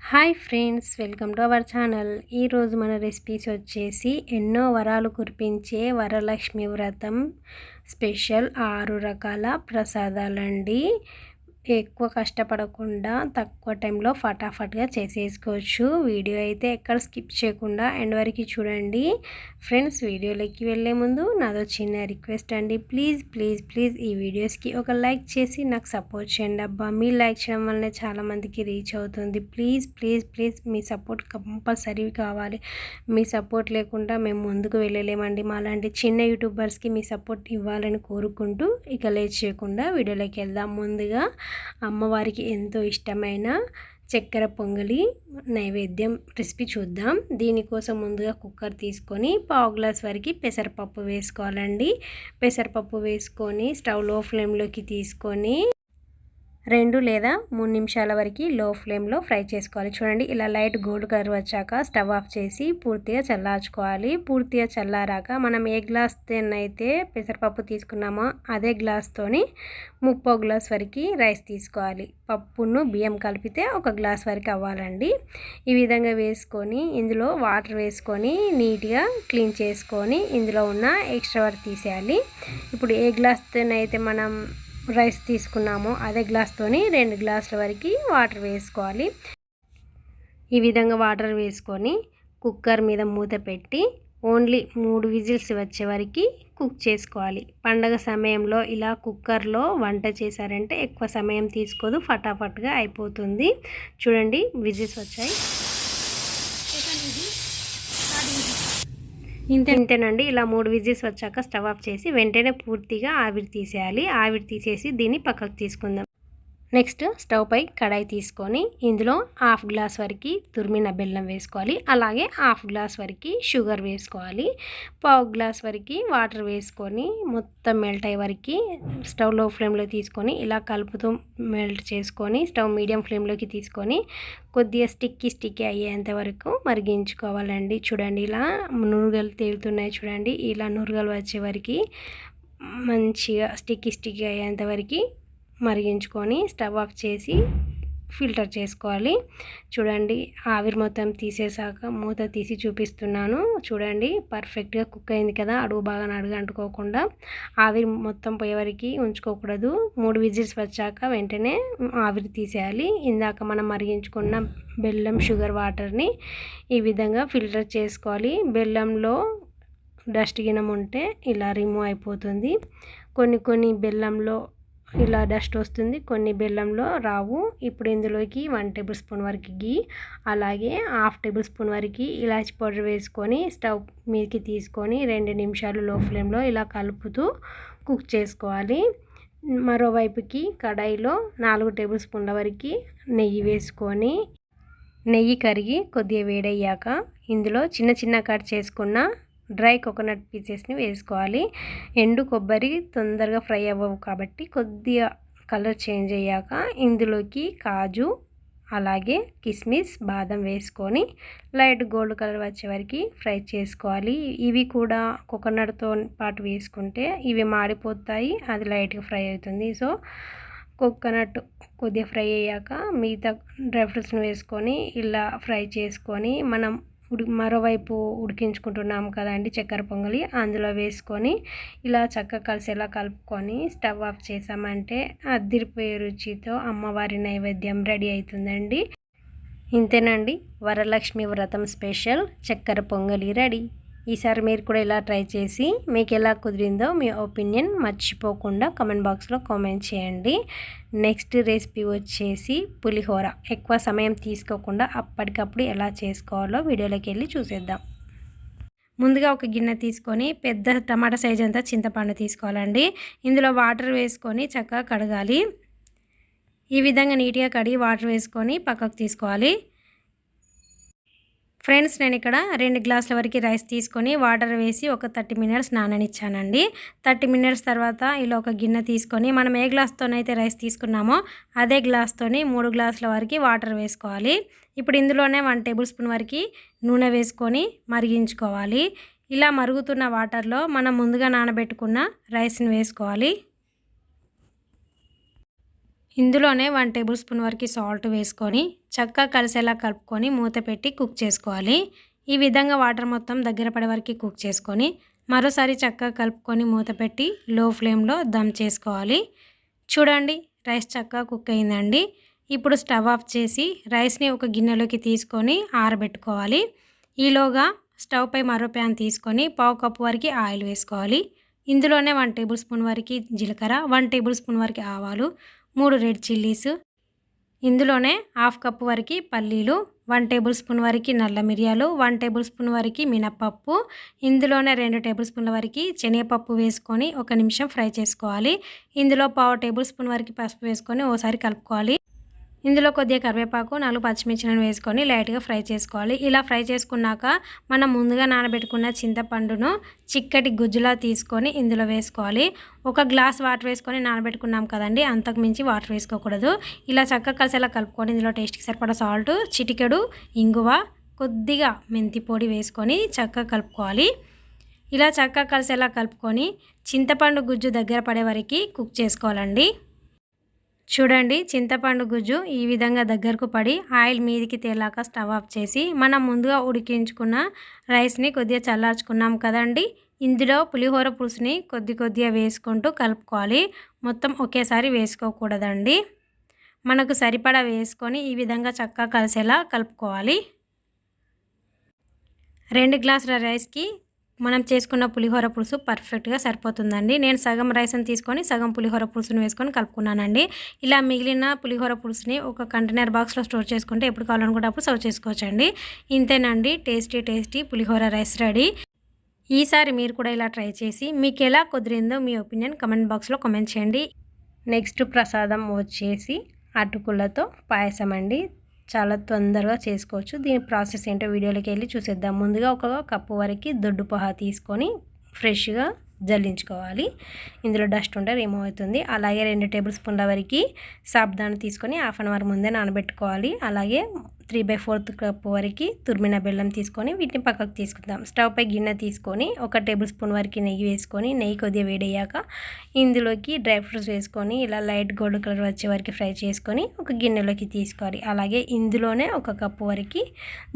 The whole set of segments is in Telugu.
Hi friends welcome to our channel. ఈరోజు మన రెసిపీస్ వచ్చేసి ఎన్నో వరాలు కురిపించే వరలక్ష్మి వ్రతం స్పెషల్ ఆరు రకాల ప్రసాదాలండి. ఎక్కువ కష్టపడకుండా తక్కువ టైంలో ఫటాఫట్గా చేసేసుకోవచ్చు. వీడియో అయితే ఎక్కడ స్కిప్ చేయకుండా ఎండ్ వరకు చూడండి. ఫ్రెండ్స్ వీడియోలోకి వెళ్ళే ముందు నాదో చిన్న రిక్వెస్ట్ అండి. ప్లీజ్ ప్లీజ్ ప్లీజ్ ఈ వీడియోస్కి ఒక లైక్ చేసి నాకు సపోర్ట్ చేయండి అబ్బా. మీ లైక్ చేయడం వల్లనే చాలామందికి రీచ్ అవుతుంది. ప్లీజ్ ప్లీజ్ ప్లీజ్ మీ సపోర్ట్ కంపల్సరీ కావాలి. మీ సపోర్ట్ లేకుండా మేము ముందుకు వెళ్ళలేమండి. మాలాంటి చిన్న యూట్యూబర్స్కి మీ సపోర్ట్ ఇవ్వాలని కోరుకుంటూ ఇక లేట్ చేయకుండా వీడియోలోకి వెళ్దాం ముందుగా. అమ్మవారికి ఎంతో ఇష్టమైన చక్కెర పొంగలి నైవేద్యం రెసిపీ చూద్దాం. దీనికోసం ముందుగా కుక్కర్ తీసుకొని పావు గ్లాస్ వరకు పెసరపప్పు వేసుకోవాలండి. పెసరపప్పు వేసుకొని స్టవ్లో ఫ్లేమ్లోకి తీసుకొని రెండు లేదా మూడు నిమిషాల వరకు లో ఫ్లేమ్లో ఫ్రై చేసుకోవాలి. చూడండి ఇలా లైట్ గోల్డ్ కలర్ వచ్చాక స్టవ్ ఆఫ్ చేసి పూర్తిగా చల్లార్చుకోవాలి. పూర్తిగా చల్లారాక మనం ఏ గ్లాస్ అయితే పెసరపప్పు తీసుకున్నామో అదే గ్లాస్తోని ముప్పో గ్లాస్ వరకు రైస్ తీసుకోవాలి. పప్పును బియ్యం కలిపితే ఒక గ్లాస్ వరకు అవ్వాలండి. ఈ విధంగా వేసుకొని ఇందులో వాటర్ వేసుకొని నీట్గా క్లీన్ చేసుకొని ఇందులో ఉన్న ఎక్స్ట్రా వరకు తీసేయాలి. ఇప్పుడు ఏ గ్లాస్తోనైతే మనం రైస్ తీసుకున్నామో. అదే గ్లాస్తోని రెండు గ్లాసుల వరకు వాటర్ వేసుకోవాలి. ఈ విధంగా వాటర్ వేసుకొని కుక్కర్ మీద మూత పెట్టి ఓన్లీ మూడు విజిల్స్ వచ్చే వరకు కుక్ చేసుకోవాలి. పండగ సమయంలో ఇలా కుక్కర్లో వంట చేశారంటే ఎక్కువ సమయం తీసుకోదు. ఫటాఫట్గా అయిపోతుంది. చూడండి విజిల్స్ వచ్చాయి. ఇంతేనండి ఇలా మూడు విజిల్స్ వచ్చాక స్టవ్ ఆఫ్ చేసి వెంటనే పూర్తిగా ఆవిరి తీసేయాలి. ఆవిరి తీసేసి దీన్ని పక్కకు తీసుకుందాం. నెక్స్ట్ స్టవ్ పై కడాయి తీసుకొని ఇందులో హాఫ్ గ్లాస్ వరకు తురిమిన బెల్లం వేసుకోవాలి. అలాగే హాఫ్ గ్లాస్ వరకు షుగర్ వేసుకోవాలి. పావు గ్లాస్ వరకు వాటర్ వేసుకొని మొత్తం మెల్ట్ అయ్యే వరకు స్టవ్లో ఫ్లేమ్లో తీసుకొని ఇలా కలుపుతూ మెల్ట్ చేసుకొని స్టవ్ మీడియం ఫ్లేమ్లోకి తీసుకొని కొద్దిగా స్టిక్కి స్టిక్కి అయ్యేంత వరకు మరిగించుకోవాలండి. చూడండి ఇలా నురుగలు తేలుతున్నాయి చూడండి. ఇలా నురుగలు వచ్చే వరకు మంచిగా స్టిక్కి స్టిక్కి అయ్యేంత వరకు మరిగించుకొని స్టవ్ ఆఫ్ చేసి ఫిల్టర్ చేసుకోవాలి. చూడండి ఆవిరి మొత్తం తీసేసాక మూత తీసి చూపిస్తున్నాను. చూడండి పర్ఫెక్ట్గా కుక్ అయింది కదా అడుగు బాగా అడుగు అంటుకోకుండా. ఆవిరి మొత్తం పోయేవరకు ఉంచుకోకూడదు. మూడు విజిల్స్ వచ్చాక వెంటనే ఆవిరి తీసేయాలి. ఇందాక మనం మరిగించుకున్న బెల్లం షుగర్ వాటర్ని ఈ విధంగా ఫిల్టర్ చేసుకోవాలి. బెల్లంలో డస్ట్ గినం ఉంటే ఇలా రిమూవ్ అయిపోతుంది. కొన్ని కొన్ని బెల్లంలో ఇలా డస్ట్ వస్తుంది. కొన్ని బెల్లంలో రావు. ఇప్పుడు ఇందులోకి వన్ టేబుల్ స్పూన్ వరకు గీ అలాగే హాఫ్ టేబుల్ స్పూన్ వరకు ఇలాచి పౌడర్ వేసుకొని స్టవ్ మీదకి తీసుకొని రెండు నిమిషాలు లో ఫ్లేమ్లో ఇలా కలుపుతూ కుక్ చేసుకోవాలి. మరోవైపుకి కడాయిలో నాలుగు టేబుల్ స్పూన్ల వరకు నెయ్యి వేసుకొని నెయ్యి కరిగి కొద్దిగా వేడయ్యాక ఇందులో చిన్న చిన్న కట్ చేసుకున్న డ్రై కోకోనట్ పీసెస్ని వేసుకోవాలి. ఎండు కొబ్బరి తొందరగా ఫ్రై అవ్వవు కాబట్టి కొద్దిగా కలర్ చేంజ్ అయ్యాక ఇందులోకి కాజు అలాగే కిస్మిస్ బాదం వేసుకొని లైట్ గోల్డ్ కలర్ వచ్చే వరకు ఫ్రై చేసుకోవాలి. ఇవి కూడా కోకోనట్తో పాటు వేసుకుంటే ఇవి మాడిపోతాయి అది లైట్గా ఫ్రై అవుతుంది. సో కోకోనట్ కొద్దిగా ఫ్రై అయ్యాక మిగతా డ్రై ఫ్రూట్స్ని వేసుకొని ఇలా ఫ్రై చేసుకొని మనం ఉడి మరోవైపు ఉడికించుకుంటున్నాం కదండి చక్కెర పొంగలి. అందులో వేసుకొని ఇలా చక్కగా కలిసేలా కలుపుకొని స్టవ్ ఆఫ్ చేసామంటే అద్దరిపోయే రుచితో అమ్మవారి నైవేద్యం రెడీ అవుతుందండి. ఇంతేనండి వరలక్ష్మి వ్రతం స్పెషల్. చక్కెర పొంగలి రెడీ. ఈసారి మీరు కూడా ఇలా ట్రై చేసి మీకు ఎలా కుదిరిందో మీ ఒపీనియన్ మర్చిపోకుండా కామెంట్ బాక్స్లో కామెంట్ చేయండి. నెక్స్ట్ రెసిపీ వచ్చేసి పులిహోర. ఎక్కువ సమయం తీసుకోకుండా అప్పటికప్పుడు ఎలా చేసుకోవాలో వీడియోలోకి వెళ్ళి చూసేద్దాం. ముందుగా ఒక గిన్నె తీసుకొని పెద్ద టమాటా సైజ్ అంతా చింతపండు తీసుకోవాలండి. ఇందులో వాటర్ వేసుకొని చక్కగా కడగాలి. ఈ విధంగా నీట్గా కడిగి వాటర్ వేసుకొని పక్కకు తీసుకోవాలి. ఫ్రెండ్స్ నేను ఇక్కడ రెండు గ్లాసుల వరకు రైస్ తీసుకొని వాటర్ వేసి ఒక థర్టీ మినిట్స్ నాననిచ్చానండి. థర్టీ మినిట్స్ తర్వాత ఇలా ఒక గిన్నె తీసుకొని మనం ఏ గ్లాస్తోనైతే రైస్ తీసుకున్నామో అదే గ్లాస్తోని మూడు గ్లాసుల వరకు వాటర్ వేసుకోవాలి. ఇప్పుడు ఇందులోనే వన్ టేబుల్ స్పూన్ వరకు నూనె వేసుకొని మరిగించుకోవాలి. ఇలా మరుగుతున్న వాటర్లో మనం ముందుగా నానబెట్టుకున్న రైస్ని వేసుకోవాలి. ఇందులోనే వన్ టేబుల్ స్పూన్ వరకు సాల్ట్ వేసుకొని చక్కగా కలిసేలా కలుపుకొని మూత పెట్టి కుక్ చేసుకోవాలి. ఈ విధంగా వాటర్ మొత్తం దగ్గర పడే వరకు కుక్ చేసుకొని మరోసారి చక్కగా కలుపుకొని మూత పెట్టి లో ఫ్లేమ్లో దమ్ చేసుకోవాలి. చూడండి రైస్ చక్కగా కుక్ అయిందండి. ఇప్పుడు స్టవ్ ఆఫ్ చేసి రైస్ని ఒక గిన్నెలోకి తీసుకొని ఆరబెట్టుకోవాలి. ఈలోగా స్టవ్ పై మరో ప్యాన్ తీసుకొని పావు కప్పు వరకు ఆయిల్ వేసుకోవాలి. ఇందులోనే వన్ టేబుల్ స్పూన్ వరకు జీలకర్ర వన్ టేబుల్ స్పూన్ వరకు ఆవాలు మూడు రెడ్ చిల్లీస్ ఇందులోనే హాఫ్ కప్పు వరకు పల్లీలు వన్ టేబుల్ స్పూన్ వరకు నల్ల మిరియాలు వన్ టేబుల్ స్పూన్ వరకు మినపప్పు ఇందులోనే రెండు టేబుల్ స్పూన్ల వరకు శనగపప్పు వేసుకొని ఒక నిమిషం ఫ్రై చేసుకోవాలి. ఇందులో పావు టేబుల్ స్పూన్ వరకు పసుపు వేసుకొని ఓసారి కలుపుకోవాలి. ఇందులో కొద్దిగా కరివేపాకు నాలుగు పచ్చిమిర్చిలను వేసుకొని లైట్గా ఫ్రై చేసుకోవాలి. ఇలా ఫ్రై చేసుకున్నాక మనం ముందుగా నానబెట్టుకున్న చింతపండును చిక్కటి గుజ్జులా తీసుకొని ఇందులో వేసుకోవాలి. ఒక గ్లాస్ వాటర్ వేసుకొని నానబెట్టుకున్నాం కదండి అంతకు మించి వాటర్ వేసుకోకూడదు. ఇలా చక్కగా కలిసేలా కలుపుకొని ఇందులో టేస్ట్కి సరిపడా సాల్ట్ చిటికెడు ఇంగువ కొద్దిగా మెంతి పొడి వేసుకొని చక్కగా కలుపుకోవాలి. ఇలా చక్కగా కలిసేలా కలుపుకొని చింతపండు గుజ్జు దగ్గర పడే వరకు కుక్ చేసుకోవాలండి. చూడండి చింతపండు గుజ్జు ఈ విధంగా దగ్గరకు పడి ఆయిల్ మీదికి తేలాక స్టవ్ ఆఫ్ చేసి మనం ముందుగా ఉడికించుకున్న రైస్ని కొద్దిగా చల్లార్చుకున్నాం కదండి. ఇందులో పులిహోర పులుసుని కొద్ది కొద్దిగా వేసుకుంటూ కలుపుకోవాలి. మొత్తం ఒకేసారి వేసుకోకూడదండి. మనకు సరిపడా వేసుకొని ఈ విధంగా చక్కగా కలిసేలా కలుపుకోవాలి. రెండు గ్లాసుల రైస్కి మనం చేసుకున్న పులిహోర పులుసు పర్ఫెక్ట్గా సరిపోతుందండి. నేను సగం రైస్ని తీసుకొని సగం పులిహోర పులుసుని వేసుకొని కలుపుకున్నానండి. ఇలా మిగిలిన పులిహోర పులుసుని ఒక కంటైనర్ బాక్స్లో స్టోర్ చేసుకుంటే ఎప్పుడు కావాలనుకుంటే అప్పుడు సర్వ్ చేసుకోవచ్చండి. ఇంతేనండి tasty tasty pulihora rice ready ఈసారి మీరు కూడా ఇలా ట్రై చేసి మీకు ఎలా కుదిరిందో మీ ఒపీనియన్ కమెంట్ బాక్స్లో కామెంట్ చేయండి. నెక్స్ట్ ప్రసాదం వచ్చేసి అటుకులతో పాయసం అండి చాలా తొందరగా చేసుకోవచ్చు. దీని ప్రాసెస్ ఏంటో వీడియోలోకి వెళ్ళి చూసేద్దాం. ముందుగా ఒక కప్పు వరకు దొడ్డు పొహా తీసుకొని ఫ్రెష్గా జల్లించుకోవాలి. ఇందులో డస్ట్ ఉంటే రిమూవ్ అవుతుంది. అలాగే రెండు టేబుల్ స్పూన్ల వరకు సాబ్దాన్ని తీసుకొని హాఫ్ అన్ అవర్ ముందే నానబెట్టుకోవాలి. అలాగే త్రీ బై ఫోర్త్ కప్ వరకు తురిమిన బెల్లం తీసుకొని వీటిని పక్కకు తీసుకుందాం. స్టవ్ పై గిన్నె తీసుకొని ఒక టేబుల్ స్పూన్ వరకు నెయ్యి వేసుకొని నెయ్యి కొద్దిగా వేడయ్యాక ఇందులోకి డ్రై ఫ్రూట్స్ వేసుకొని ఇలా లైట్ గోల్డ్ కలర్ వచ్చే వరకు ఫ్రై చేసుకొని ఒక గిన్నెలోకి తీసుకోవాలి. అలాగే ఇందులోనే ఒక కప్పు వరకు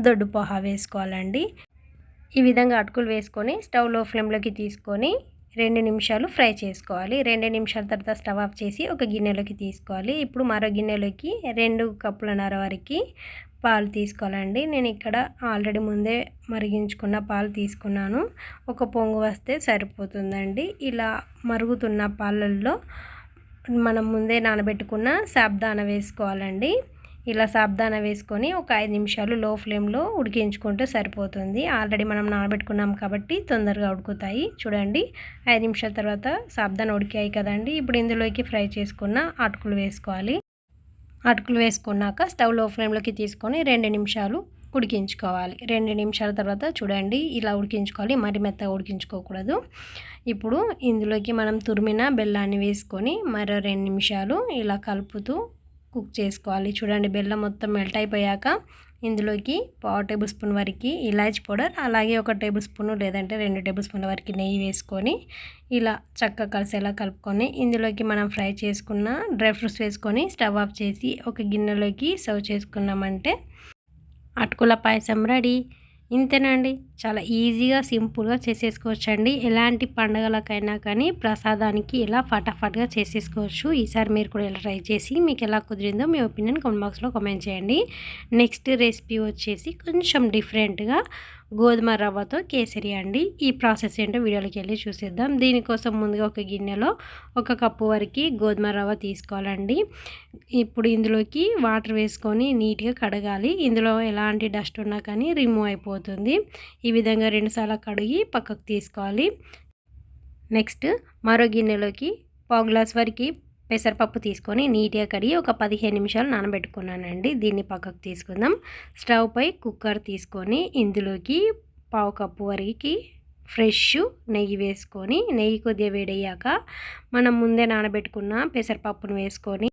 దొడ్డు పోహా వేసుకోవాలండి. ఈ విధంగా అటుకులు వేసుకొని స్టవ్లో ఫ్లేమ్లోకి తీసుకొని రెండు నిమిషాలు ఫ్రై చేసుకోవాలి. రెండు నిమిషాల తర్వాత స్టవ్ ఆఫ్ చేసి ఒక గిన్నెలోకి తీసుకోవాలి. ఇప్పుడు మరో గిన్నెలోకి రెండు కప్పులన్నర వరకు పాలు తీసుకోవాలండి. నేను ఇక్కడ ఆల్రెడీ ముందే మరిగించుకున్న పాలు తీసుకున్నాను. ఒక పొంగు వస్తే సరిపోతుందండి. ఇలా మరుగుతున్న పాలల్లో మనం ముందే నానబెట్టుకున్న సాబ్దాన వేసుకోవాలండి. ఇలా సాబ్దాన వేసుకొని ఒక ఐదు నిమిషాలు లో ఫ్లేమ్లో ఉడికించుకుంటే సరిపోతుంది. ఆల్రెడీ మనం నానబెట్టుకున్నాం కాబట్టి తొందరగా ఉడుకుతాయి. చూడండి ఐదు నిమిషాల తర్వాత సాబ్దాన ఉడికాయి కదండి. ఇప్పుడు ఇందులోకి ఫ్రై చేసుకున్న అటుకులు వేసుకోవాలి. అటుకులు వేసుకున్నాక స్టవ్లో ఫ్లేమ్లోకి తీసుకొని రెండు నిమిషాలు ఉడికించుకోవాలి. రెండు నిమిషాల తర్వాత చూడండి ఇలా ఉడికించుకోవాలి. మరి మెత్తగా ఉడికించుకోకూడదు. ఇప్పుడు ఇందులోకి మనం తురిమిన బెల్లాన్ని వేసుకొని మరో రెండు నిమిషాలు ఇలా కలుపుతూ కుక్ చేసుకోవాలి. చూడండి బెల్లం మొత్తం మెల్ట్ అయిపోయాక ఇందులోకి పావు టేబుల్ స్పూన్ వరకు ఇలాచి పౌడర్ అలాగే ఒక టేబుల్ స్పూన్ లేదంటే రెండు టేబుల్ స్పూన్ల వరకు నెయ్యి వేసుకొని ఇలా చక్కగా కలిసేలా కలుపుకొని ఇందులోకి మనం ఫ్రై చేసుకున్న డ్రై ఫ్రూట్స్ వేసుకొని స్టవ్ ఆఫ్ చేసి ఒక గిన్నెలోకి సర్వ్ చేసుకున్నామంటే అటుకుల పాయసం రెడీ. ఇంతేనండి. చాలా ఈజీగా సింపుల్గా చేసేసుకోవచ్చండి. ఎలాంటి పండుగలకైనా కానీ ప్రసాదానికి ఇలా ఫటాఫట్గా చేసేసుకోవచ్చు ఈసారి మీరు కూడా ఇలా ట్రై చేసి మీకు ఎలా కుదిరిందో మీ ఒపీనియన్ కామెంట్ బాక్స్లో కామెంట్ చేయండి. నెక్స్ట్ రెసిపీ వచ్చేసి కొంచెం డిఫరెంట్గా గోధుమ రవ్వతో కేసరి అండి. ఈ ప్రాసెస్ ఏంటో వీడియోలోకి వెళ్ళి చూసేద్దాం. దీనికోసం ముందుగా ఒక గిన్నెలో ఒక కప్పు వరకు గోధుమ రవ్వ తీసుకోవాలండి. ఇప్పుడు ఇందులోకి వాటర్ వేసుకొని నీట్గా కడగాలి. ఇందులో ఎలాంటి డస్ట్ ఉన్నా కానీ రిమూవ్ అయిపోతుంది. ఈ విధంగా రెండుసార్లు కడిగి పక్కకు తీసుకోవాలి. నెక్స్ట్ మరో గిన్నెలోకి పావు గ్లాస్ వరకు పెసరపప్పు తీసుకొని నీట్గా కడిగి ఒక పదిహేను నిమిషాలు నానబెట్టుకున్నానండి. దీన్ని పక్కకు తీసుకుందాం. స్టవ్ పై కుక్కర్ తీసుకొని ఇందులోకి పావు కప్పు వరకు ఫ్రెష్ నెయ్యి వేసుకొని నెయ్యి కొద్దిగా వేడయ్యాక మనం ముందే నానబెట్టుకున్న పెసరపప్పును వేసుకొని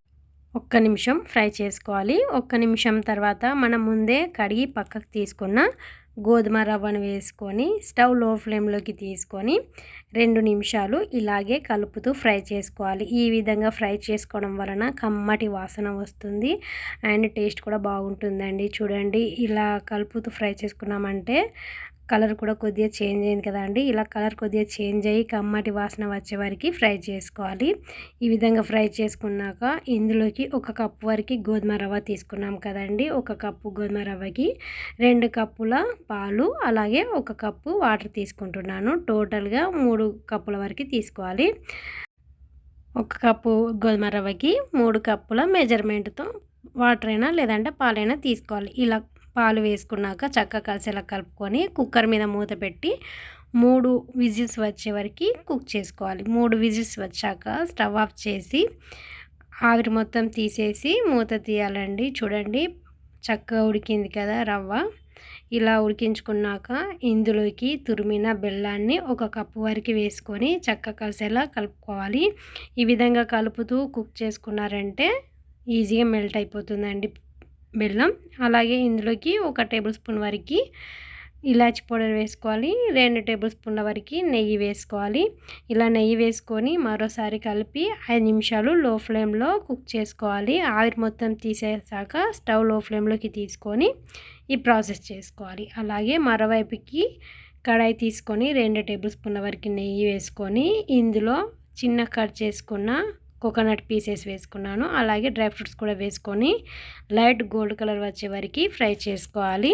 ఒక్క నిమిషం ఫ్రై చేసుకోవాలి. ఒక్క నిమిషం తర్వాత మనం ముందే కడిగి పక్కకు తీసుకున్న గోధుమ రవ్వను వేసుకొని స్టవ్లో ఫ్లేమ్లోకి తీసుకొని రెండు నిమిషాలు ఇలాగే కలుపుతూ ఫ్రై చేసుకోవాలి. ఈ విధంగా ఫ్రై చేసుకోవడం వలన కమ్మటి వాసన వస్తుంది అండ్ టేస్ట్ కూడా బాగుంటుందండి. చూడండి ఇలా కలుపుతూ ఫ్రై చేసుకున్నామంటే కలర్ కూడా కొద్దిగా చేంజ్ అయింది కదా అండి. ఇలా కలర్ కొద్దిగా చేంజ్ అయ్యి కమ్మటి వాసన వచ్చే వరకు ఫ్రై చేసుకోవాలి. ఈ విధంగా ఫ్రై చేసుకున్నాక ఇందులోకి ఒక కప్పు వరకు గోధుమ రవ్వ తీసుకున్నాం కదండి ఒక కప్పు గోధుమ రవ్వకి రెండు కప్పుల పాలు అలాగే ఒక కప్పు వాటర్ తీసుకుంటున్నాను. టోటల్గా మూడు కప్పుల వరకు తీసుకోవాలి. ఒక కప్పు గోధుమ రవ్వకి మూడు కప్పుల మెజర్మెంట్తో వాటర్ అయినా లేదంటే పాలైనా తీసుకోవాలి. ఇలా పాలు వేసుకున్నాక చక్కగా కలిసేలా కలుపుకొని కుక్కర్ మీద మూత పెట్టి మూడు విజిల్స్ వచ్చే వరకు కుక్ చేసుకోవాలి. మూడు విజిల్స్ వచ్చాక స్టవ్ ఆఫ్ చేసి ఆవిరి మొత్తం తీసేసి మూత తీయాలండి. చూడండి చక్కగా ఉడికింది కదా రవ్వ. ఇలా ఉడికించుకున్నాక ఇందులోకి తురిమిన బెల్లాన్ని ఒక కప్పు వరకు వేసుకొని చక్క కలిసేలా కలుపుకోవాలి. ఈ విధంగా కలుపుతూ కుక్ చేసుకున్నారంటే ఈజీగా మెల్ట్ అయిపోతుందండి. బెల్లం అలాగే ఇందులోకి ఒక టేబుల్ స్పూన్ వరకు ఇలాచి పౌడర్ వేసుకోవాలి రెండు టేబుల్ స్పూన్ల వరకు నెయ్యి వేసుకోవాలి. ఇలా నెయ్యి వేసుకొని మరోసారి కలిపి ఐదు నిమిషాలు లో ఫ్లేమ్లో కుక్ చేసుకోవాలి. ఆవిరి మొత్తం తీసేసాక స్టవ్లో ఫ్లేమ్లోకి తీసుకొని ఈ ప్రాసెస్ చేసుకోవాలి. అలాగే మరోవైపుకి కడాయి తీసుకొని రెండు టేబుల్ స్పూన్ల వరకు నెయ్యి వేసుకొని ఇందులో చిన్న కట్ చేసుకున్న కోకోనట్ పీసెస్ వేసుకున్నాను. అలాగే డ్రై ఫ్రూట్స్ కూడా వేసుకొని లైట్ గోల్డ్ కలర్ వచ్చే వరకు ఫ్రై చేసుకోవాలి.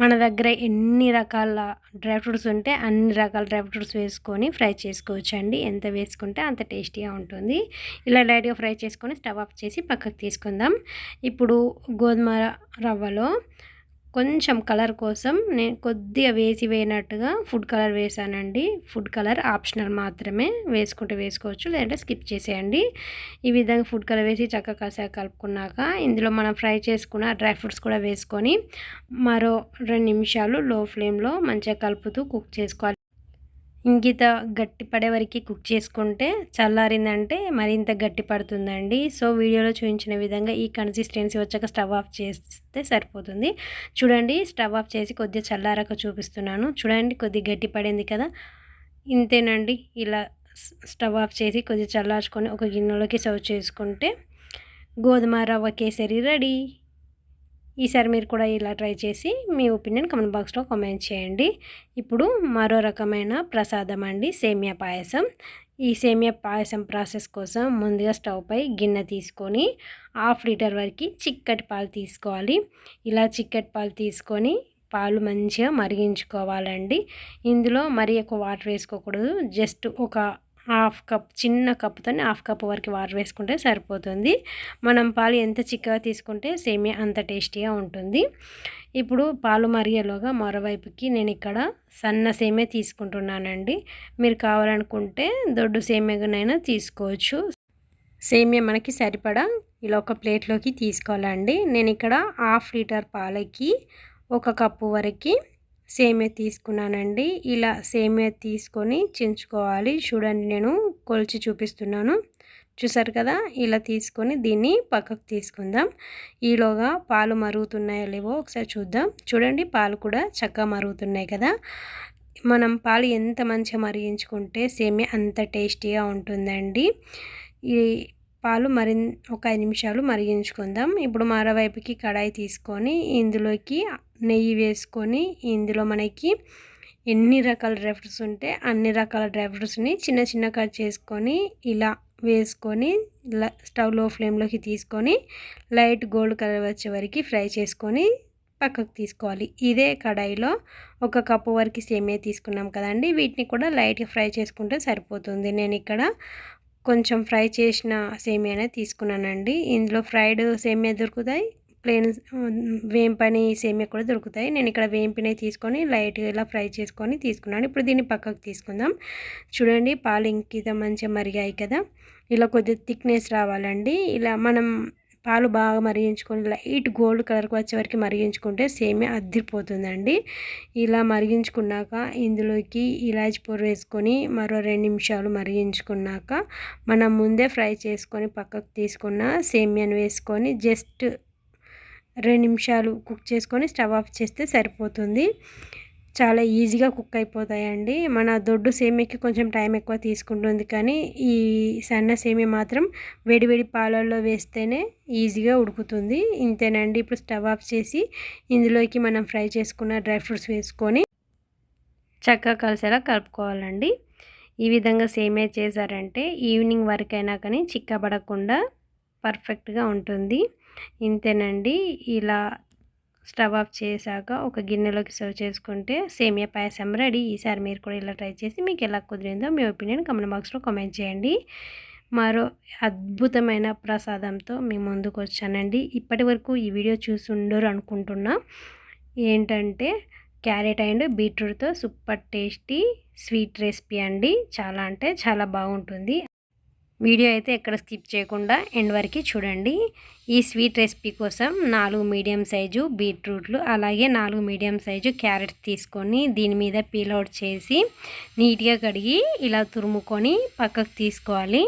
మన దగ్గర ఎన్ని రకాల డ్రై ఫ్రూట్స్ ఉంటే అన్ని రకాల డ్రై ఫ్రూట్స్ వేసుకొని ఫ్రై చేసుకోవచ్చండి. ఎంత వేసుకుంటే అంత టేస్టీగా ఉంటుంది. ఇలా లైట్గా ఫ్రై చేసుకొని స్టవ్ ఆఫ్ చేసి పక్కకు తీసుకుందాం. ఇప్పుడు గోధుమ రవ్వలో కొంచెం కలర్ కోసం నేను కొద్దిగా వేసి వేయనట్టుగా ఫుడ్ కలర్ వేసానండి. ఫుడ్ కలర్ ఆప్షనల్ మాత్రమే వేసుకుంటే వేసుకోవచ్చు లేదంటే స్కిప్ చేసేయండి. ఈ విధంగా ఫుడ్ కలర్ వేసి చక్కగా కాసాక కలుపుకున్నాక ఇందులో మనం ఫ్రై చేసుకున్న డ్రై ఫ్రూట్స్ కూడా వేసుకొని మరో రెండు నిమిషాలు లో ఫ్లేమ్లో మంచిగా కలుపుతూ కుక్ చేసుకోవాలి. ఇంకిత గట్టి పడే వరకు కుక్ చేసుకుంటే చల్లారిందంటే మరింత గట్టి పడుతుందండి. సో వీడియోలో చూపించిన విధంగా ఈ కన్సిస్టెన్సీ వచ్చాక స్టవ్ ఆఫ్ చేస్తే సరిపోతుంది. చూడండి స్టవ్ ఆఫ్ చేసి కొద్దిగా చల్లారక చూపిస్తున్నాను. చూడండి కొద్దిగా గట్టి పడింది కదా? ఇంతేనండి. ఇలా స్టవ్ ఆఫ్ చేసి కొద్దిగా చల్లార్చుకొని ఒక గిన్నెలోకి సర్వ్ చేసుకుంటే గోధుమ రవ్వ కేసరి రెడీ. ఈసారి మీరు కూడా ఇలా ట్రై చేసి మీ ఒపీనియన్ కమెంట్ బాక్స్లో కామెంట్ చేయండి. ఇప్పుడు మరో రకమైన ప్రసాదం అండి సేమియా పాయసం. ఈ సేమియా పాయసం ప్రాసెస్ కోసం ముందుగా స్టవ్ పై గిన్నె తీసుకొని హాఫ్ లీటర్ వరకు చిక్కటి పాలు తీసుకోవాలి. ఇలా చిక్కటి పాలు తీసుకొని పాలు మంచిగా మరిగించుకోవాలండి. ఇందులో మరి ఎక్కువ వాటర్ వేసుకోకూడదు. జస్ట్ ఒక హాఫ్ కప్ చిన్న కప్తో హాఫ్ కప్ వరకు వాటర్ వేసుకుంటే సరిపోతుంది. మనం పాలు ఎంత చిక్కగా తీసుకుంటే సేమియా అంత టేస్టీగా ఉంటుంది. ఇప్పుడు పాలు మరిగేలోగా మరోవైపుకి నేను ఇక్కడ సన్న సేమియా తీసుకుంటున్నానండి. మీరు కావాలనుకుంటే దొడ్డు సేమియానైనా తీసుకోవచ్చు. సేమియా మనకి సరిపడా? ఇలా ఒక ప్లేట్లోకి తీసుకోవాలండి. నేను ఇక్కడ హాఫ్ లీటర్ పాలకి ఒక కప్పు వరకు సేమియా తీసుకున్నానండి. ఇలా సేమియా తీసుకొని చించుకోవాలి. చూడండి నేను కొలిచి చూపిస్తున్నాను. చూసారు కదా? ఇలా తీసుకొని దీన్ని పక్కకు తీసుకుందాం. ఈలోగా పాలు మరుగుతున్నాయో లేవో ఒకసారి చూద్దాం. చూడండి పాలు కూడా చక్కగా మరుగుతున్నాయి కదా? మనం పాలు ఎంత మంచిగా మరిగించుకుంటే సేమియా అంత టేస్టీగా ఉంటుందండి. ఈ పాలు మరి ఒక ఐదు నిమిషాలు మరిగించుకుందాం. ఇప్పుడు మరోవైపుకి కడాయి తీసుకొని ఇందులోకి నెయ్యి వేసుకొని ఇందులో మనకి ఎన్ని రకాల డ్రై ఫ్రూట్స్ ఉంటే అన్ని రకాల డ్రై ఫ్రూట్స్ని చిన్న చిన్న కట్ చేసుకొని ఇలా వేసుకొని స్టవ్లో ఫ్లేమ్లోకి తీసుకొని లైట్ గోల్డ్ కలర్ వచ్చే వరకు ఫ్రై చేసుకొని పక్కకు తీసుకోవాలి. ఇదే కడాయిలో ఒక కప్పు వరకు సేమియా తీసుకున్నాం కదండి. వీటిని కూడా లైట్గా ఫ్రై చేసుకుంటే సరిపోతుంది. నేను ఇక్కడ కొంచెం ఫ్రై చేసిన సేమియానే తీసుకున్నానండి. ఇందులో ఫ్రైడ్ సేమియా దొరుకుతాయి. ప్లేన్ వేంపని సేమియా కూడా దొరుకుతాయి. నేను ఇక్కడ వేంపినవి తీసుకొని లైట్గా ఇలా ఫ్రై చేసుకొని తీసుకున్నాను. ఇప్పుడు దీన్ని పక్కకు తీసుకుందాం. చూడండి పాలు ఇంకిత మంచిగా మరిగాయి కదా. ఇలా కొద్దిగా థిక్నెస్ రావాలండి. ఇలా మనం పాలు బాగా మరిగించుకొని లైట్ గోల్డ్ కలర్కి వచ్చే వరకు మరిగించుకుంటే సేమే అద్దిరిపోతుందండి. ఇలా మరిగించుకున్నాక ఇందులోకి ఇలాచి పొర వేసుకొని మరో రెండు నిమిషాలు మరిగించుకున్నాక మనం ముందే ఫ్రై చేసుకొని పక్కకు తీసుకున్న సేమియాను వేసుకొని జస్ట్ రెండు నిమిషాలు కుక్ చేసుకొని స్టవ్ ఆఫ్ చేస్తే సరిపోతుంది. చాలా ఈజీగా కుక్ అయిపోతాయండి. మన దొడ్డు సేమియాకి కొంచెం టైం ఎక్కువ తీసుకుంటుంది కానీ ఈ సన్న సేమియా మాత్రం వేడివేడి పాలల్లో వేస్తేనే ఈజీగా ఉడుకుతుంది. ఇంతేనండి. ఇప్పుడు స్టవ్ ఆఫ్ చేసి ఇందులోకి మనం ఫ్రై చేసుకున్న డ్రై ఫ్రూట్స్ వేసుకొని చక్కగా కలిసేలా కలుపుకోవాలండి. ఈ విధంగా సేమే చేశారంటే ఈవినింగ్ వరకు అయినా కానీ చిక్కబడకుండా పర్ఫెక్ట్గా ఉంటుంది. ఇంతేనండి. ఇలా స్టవ్ ఆఫ్ చేశాక ఒక గిన్నెలోకి సర్వ్ చేసుకుంటే సేమియా పాయసం రెడీ. ఈసారి మీరు కూడా ఇలా ట్రై చేసి మీకు ఎలా కుదిరిందో మీ ఒపీనియన్ కమెంట్ బాక్స్లో కామెంట్ చేయండి. మరో అద్భుతమైన ప్రసాదంతో మేము ముందుకు వచ్చానండి. ఇప్పటి వరకు ఈ వీడియో చూసి ఉండరు అనుకుంటున్నా. ఏంటంటే క్యారెట్ అండ్ బీట్రూట్తో సూపర్ టేస్టీ స్వీట్ రెసిపీ అండి. చాలా అంటే చాలా బాగుంటుంది. వీడియో అయితే ఎక్కడ స్కిప్ చేయకుండా ఎండ్ వరకు చూడండి. ఈ స్వీట్ రెసిపీ కోసం నాలుగు మీడియం సైజు బీట్రూట్లు అలాగే నాలుగు మీడియం సైజు క్యారెట్స్ తీసుకొని దీని మీద పీల్అవుట్ చేసి నీట్గా కడిగి ఇలా తురుముకొని పక్కకు తీసుకోవాలి.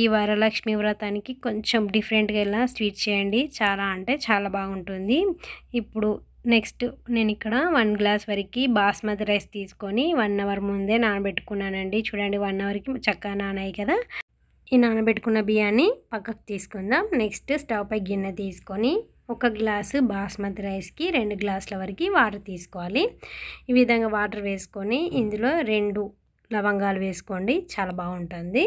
ఈ వరలక్ష్మి వ్రతానికి కొంచెం డిఫరెంట్గా ఇలా స్వీట్ చేయండి. చాలా అంటే చాలా బాగుంటుంది. ఇప్పుడు నెక్స్ట్ నేను ఇక్కడ వన్ గ్లాస్ వరకు బాస్మతి రైస్ తీసుకొని వన్ అవర్ ముందే నానబెట్టుకున్నానండి. చూడండి వన్ అవర్కి చక్కగా నానాయి కదా. ఈ నానబెట్టుకున్న బియ్యాన్ని పక్కకు తీసుకుందాం. నెక్స్ట్ స్టవ్ పై గిన్నె తీసుకొని ఒక గ్లాసు బాస్మతి రైస్కి రెండు గ్లాసుల వరకు వాటర్ తీసుకోవాలి. ఈ విధంగా వాటర్ వేసుకొని ఇందులో రెండు లవంగాలు వేసుకోండి. చాలా బాగుంటుంది.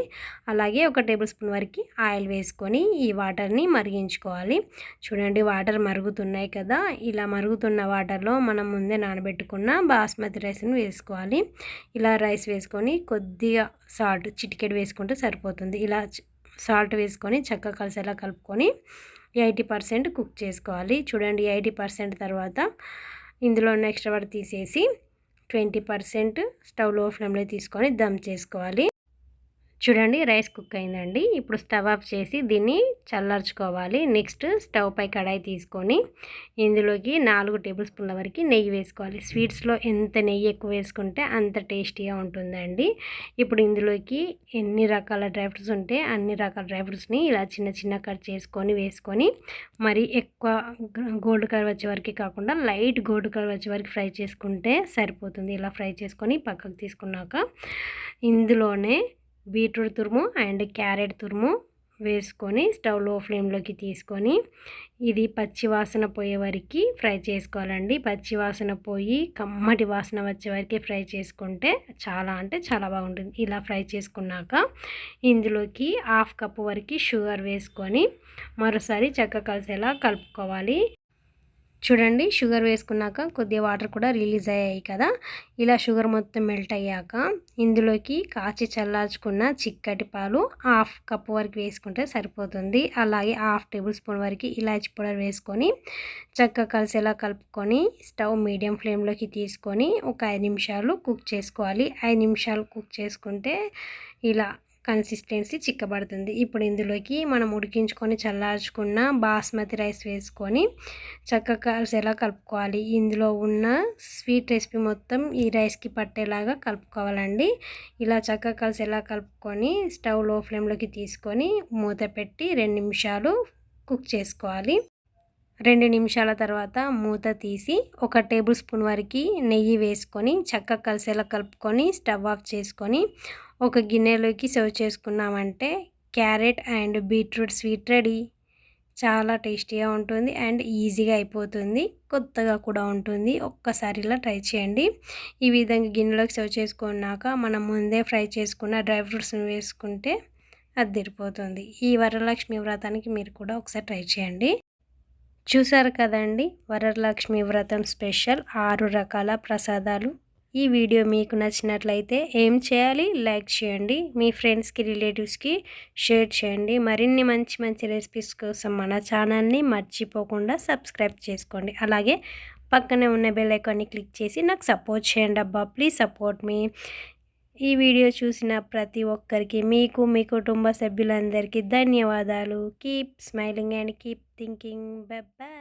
అలాగే ఒక టేబుల్ స్పూన్ వరకు ఆయిల్ వేసుకొని ఈ వాటర్ని మరిగించుకోవాలి. చూడండి వాటర్ మరుగుతున్నాయి కదా. ఇలా మరుగుతున్న వాటర్లో మనం ముందే నానబెట్టుకున్న బాస్మతి రైస్ని వేసుకోవాలి. ఇలా రైస్ వేసుకొని కొద్దిగా సాల్ట్ చిటికెడు వేసుకుంటే సరిపోతుంది. ఇలా సాల్ట్ వేసుకొని చక్కగా కలిసేలా కలుపుకొని ఎయిటీ పర్సెంట్ కుక్ చేసుకోవాలి. చూడండి ఎయిటీ పర్సెంట్ తర్వాత ఇందులో నెక్స్ట్ వాడు తీసేసి ట్వంటీ పర్సెంట్ స్టవ్లో ఫ్లేమ్లో తీసుకొని దమ్ చేసుకోవాలి. చూడండి రైస్ కుక్ అయిందండి. ఇప్పుడు స్టవ్ ఆఫ్ చేసి దీన్ని చల్లార్చుకోవాలి. నెక్స్ట్ స్టవ్ పై కడాయి తీసుకొని ఇందులోకి నాలుగు టేబుల్ స్పూన్ల వరకు నెయ్యి వేసుకోవాలి. స్వీట్స్లో ఎంత నెయ్యి ఎక్కువ వేసుకుంటే అంత టేస్టీగా ఉంటుందండి. ఇప్పుడు ఇందులోకి ఎన్ని రకాల డ్రై ఫ్రూట్స్ ఉంటే అన్ని రకాల డ్రై ఫ్రూట్స్ని ఇలా చిన్న చిన్న కట్ చేసుకొని వేసుకొని మరి ఎక్కువ గోల్డ్ కలర్ వచ్చే వరకు కాకుండా లైట్ గోల్డ్ కలర్ వచ్చే వరకు ఫ్రై చేసుకుంటే సరిపోతుంది. ఇలా ఫ్రై చేసుకొని పక్కకు తీసుకున్నాక ఇందులోనే బీట్రూట్ తురుము అండ్ క్యారెట్ తురుము వేసుకొని స్టవ్లో ఫ్లేమ్లోకి తీసుకొని ఇది పచ్చి వాసన పోయే వరకు ఫ్రై చేసుకోవాలండి. పచ్చి వాసన పోయి కమ్మటి వాసన వచ్చే వరకు ఫ్రై చేసుకుంటే చాలా అంటే చాలా బాగుంటుంది. ఇలా ఫ్రై చేసుకున్నాక ఇందులోకి హాఫ్ కప్ వరకు షుగర్ వేసుకొని మరోసారి చక్క కలిసేలా కలుపుకోవాలి. చూడండి షుగర్ వేసుకున్నాక కొద్దిగా వాటర్ కూడా రిలీజ్ అయ్యాయి కదా. ఇలా షుగర్ మొత్తం మెల్ట్ అయ్యాక ఇందులోకి కాచి చల్లార్చుకున్న చిక్కటి పాలు హాఫ్ కప్ వరకు వేసుకుంటే సరిపోతుంది. అలాగే హాఫ్ టేబుల్ స్పూన్ వరకు ఇలాచి పౌడర్ వేసుకొని చక్కగా కలిసేలా కలుపుకొని స్టవ్ మీడియం ఫ్లేమ్లోకి తీసుకొని ఒక ఐదు నిమిషాలు కుక్ చేసుకోవాలి. ఐదు నిమిషాలు కుక్ చేసుకుంటే ఇలా కన్సిస్టెన్సీ చిక్కబడుతుంది. ఇప్పుడు ఇందులోకి మనం ఉడికించుకొని చల్లార్చుకున్న బాస్మతి రైస్ వేసుకొని చక్కగా ఎలా కలుపుకోవాలి? ఇందులో ఉన్న స్వీట్ రెసిపీ మొత్తం ఈ రైస్కి పట్టేలాగా కలుపుకోవాలండి. ఇలా చక్కగా కలిసి ఎలా కలుపుకొని స్టవ్లో ఫ్లేమ్లోకి తీసుకొని మూత పెట్టి రెండు నిమిషాలు కుక్ చేసుకోవాలి. రెండు నిమిషాల తర్వాత మూత తీసి ఒక టేబుల్ స్పూన్ వరకు నెయ్యి వేసుకొని చక్కగా కలిసేలా కలుపుకొని స్టవ్ ఆఫ్ చేసుకొని ఒక గిన్నెలోకి సర్వ్ చేసుకున్నామంటే carrot and beetroot sweet ready. చాలా టేస్టీగా ఉంటుంది అండ్ ఈజీగా అయిపోతుంది. కొత్తగా కూడా ఉంటుంది. ఒక్కసారి ఇలా ట్రై చేయండి. ఈ విధంగా గిన్నెలోకి సర్వ్ చేసుకున్నాక మనం ముందే ఫ్రై చేసుకున్న డ్రై ఫ్రూట్స్ని వేసుకుంటే అది ఈ వరలక్ష్మి వ్రతానికి మీరు కూడా ఒకసారి ట్రై చేయండి. చూసారు కదండి వరలక్ష్మి వ్రతం స్పెషల్. ఆరు రకాల ప్రసాదాలు ఈ వీడియో మీకు నచ్చినట్లయితే ఏం చేయాలి? లైక్ చేయండి. మీ ఫ్రెండ్స్కి రిలేటివ్స్కి షేర్ చేయండి. మరిన్ని మంచి మంచి రెసిపీస్ కోసం మన ఛానల్ని మర్చిపోకుండా సబ్స్క్రైబ్ చేసుకోండి. అలాగే పక్కనే ఉన్న బెల్ ఐకాన్ని క్లిక్ చేసి నాకు సపోర్ట్ చేయండి అబ్బా. ప్లీజ్ సపోర్ట్ మీ. ఈ వీడియో చూసిన ప్రతి ఒక్కరికి మీకు మీ కుటుంబ సభ్యులందరికీ ధన్యవాదాలు. Keep smiling and keep thinking. Bye